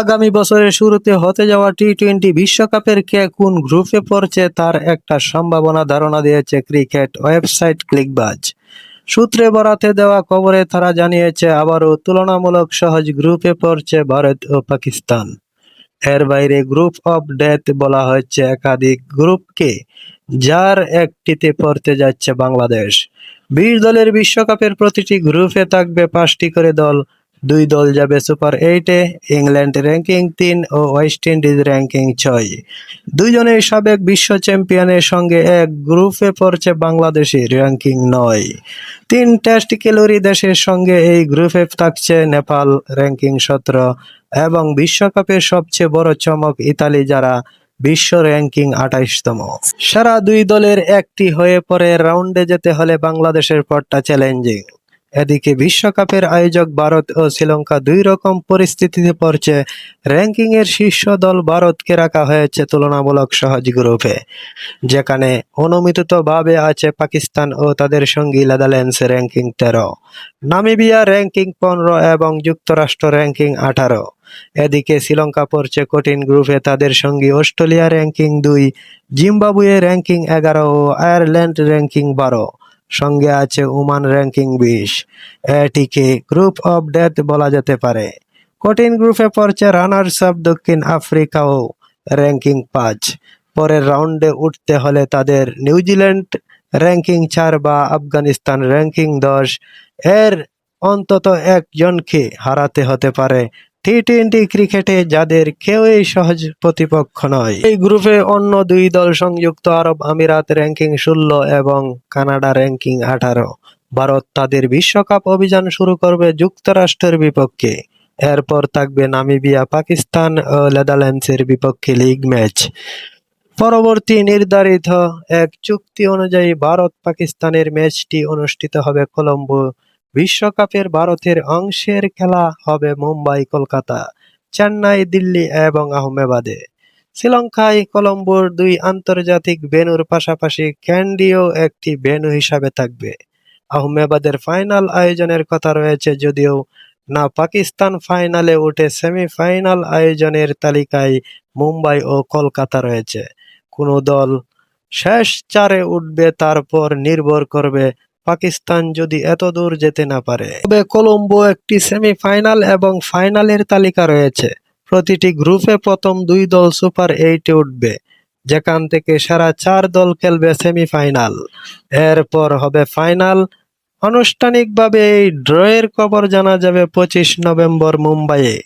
আগামী বছরের শুরুতে হতে যাওয়া টি টোয়েন্টি বিশ্বকাপের কে কোন গ্রুপে পড়ছে তার একটা সম্ভাবনা ধারণা দিয়েছে ক্রিকেট ওয়েবসাইট ক্লিকবাজ। সূত্রে বরাতে দেওয়া খবরে তারা জানিয়েছে, আবারও তুলনামূলক সহজ গ্রুপে পড়ছে ভারত ও পাকিস্তান। এর বাইরে গ্রুপ অফ ডেথ বলা হচ্ছে একাধিক গ্রুপকে, যার একটিতে পড়তে যাচ্ছে বাংলাদেশ। বিশ দলের বিশ্বকাপের প্রতিটি গ্রুপে থাকবে পাঁচটি করে দল দুই দল যাবে সুপার এইটে ইংল্যান্ড র্যাঙ্কিং তিন ও ওয়েস্ট ইন্ডিজ র্যাঙ্কিং ছয়। দুইজনেই সাবেক বিশ্ব চ্যাম্পিয়নের সঙ্গে এক গ্রুপে পড়ছে বাংলাদেশের র্যাঙ্কিং নয়। তিন টেস্ট ক্যালোরি দেশের সঙ্গে এই গ্রুপে থাকছে নেপাল র্যাঙ্কিং সতেরো এবং বিশ্বকাপের সবচেয়ে বড় চমক ইতালি, যারা বিশ্ব র্যাঙ্কিং আঠাইশতম। সারা দুই দলের একটি হয়ে পরে রাউন্ডে যেতে হলে বাংলাদেশের পরটা চ্যালেঞ্জিং এদিকে বিশ্বকাপের আয়োজক ভারত ও শ্রীলঙ্কা দুই রকম পরিস্থিতিতে পড়ছে। র্যাঙ্কিং এর শীর্ষ দল ভারতকে রাখা হয়েছে তুলনামূলক সহজ গ্রুপে যেখানে অনুমিতভাবে আছে পাকিস্তান ও তাদের সঙ্গী নেদারল্যান্ডস র্যাঙ্কিং তেরো, নামিবিয়া র্যাঙ্কিং পনেরো এবং যুক্তরাষ্ট্র র্যাঙ্কিং আঠারো। এদিকে শ্রীলঙ্কা পড়ছে কঠিন গ্রুপে তাদের সঙ্গী অস্ট্রেলিয়া র্যাঙ্কিং দুই, জিম্বাবুয়ে র্যাঙ্কিং এগারো ও আয়ারল্যান্ড র্যাঙ্কিং বারো। সঙ্গে আছে ওমান র্যাঙ্কিং বিশ। এটিকে গ্রুপ অফ ডেথ বলা যেতে পারে। কঠিন গ্রুপে পড়ছে রানার্স আপ দক্ষিণ আফ্রিকাও র্যাঙ্কিং পাঁচ। পরের রাউন্ডে উঠতে হলে তাদের নিউজিল্যান্ড র্যাঙ্কিং চার বা আফগানিস্তান র্যাঙ্কিং দশ। এর অন্তত একজনকে হারাতে হতে পারে টি টোয়েন্টি ক্রিকেটে যাদের কেউই সহজ প্রতিপক্ষ নয়। এই গ্রুপে অন্য দুই দল সংযুক্ত আরব আমিরাত র্যাঙ্কিং ষোলো এবং কানাডা র্যাঙ্কিং আঠারো। ভারত তাদের বিশ্বকাপ অভিযান শুরু করবে যুক্তরাষ্ট্রের বিপক্ষে। এরপর থাকবে নামিবিয়া, পাকিস্তান ও নেদারল্যান্ডসের বিপক্ষে লিগ ম্যাচ পরবর্তী নির্ধারিত এক চুক্তি অনুযায়ী ভারত পাকিস্তানের ম্যাচটি অনুষ্ঠিত হবে কলম্বো বিশ্বকাপের ভারতের অংশের খেলা হবে মুম্বাই, কলকাতা, চেন্নাই, দিল্লি এবং আহমেদাবাদে। শ্রীলঙ্কায় কলম্বোর দুই আন্তর্জাতিক ভেন্যুর পাশাপাশি ক্যান্ডিও একটি ভেন্যু হিসাবে থাকবে। আহমেদাবাদের ফাইনাল আয়োজনের কথা রয়েছে যদিও না, পাকিস্তান ফাইনালে উঠে সেমিফাইনাল আয়োজনের তালিকায় মুম্বাই ও কলকাতা রয়েছে। কোনো দল শেষ চারে উঠবে, তারপর নির্ভর করবে পাকিস্তান যদি এত দূর যেতে না পারে, তবে কলম্বো একটি সেমিফাইনাল এবং ফাইনালের তালিকা রয়েছে। প্রতিটি গ্রুপে প্রথম দুই দল সুপার এইটে উঠবে, যেখান থেকে সারা চার দল খেলবে সেমিফাইনাল এরপর হবে ফাইনাল আনুষ্ঠানিকভাবে এই ড্রয়ের খবর জানা যাবে পঁচিশ নভেম্বর মুম্বাইয়ে।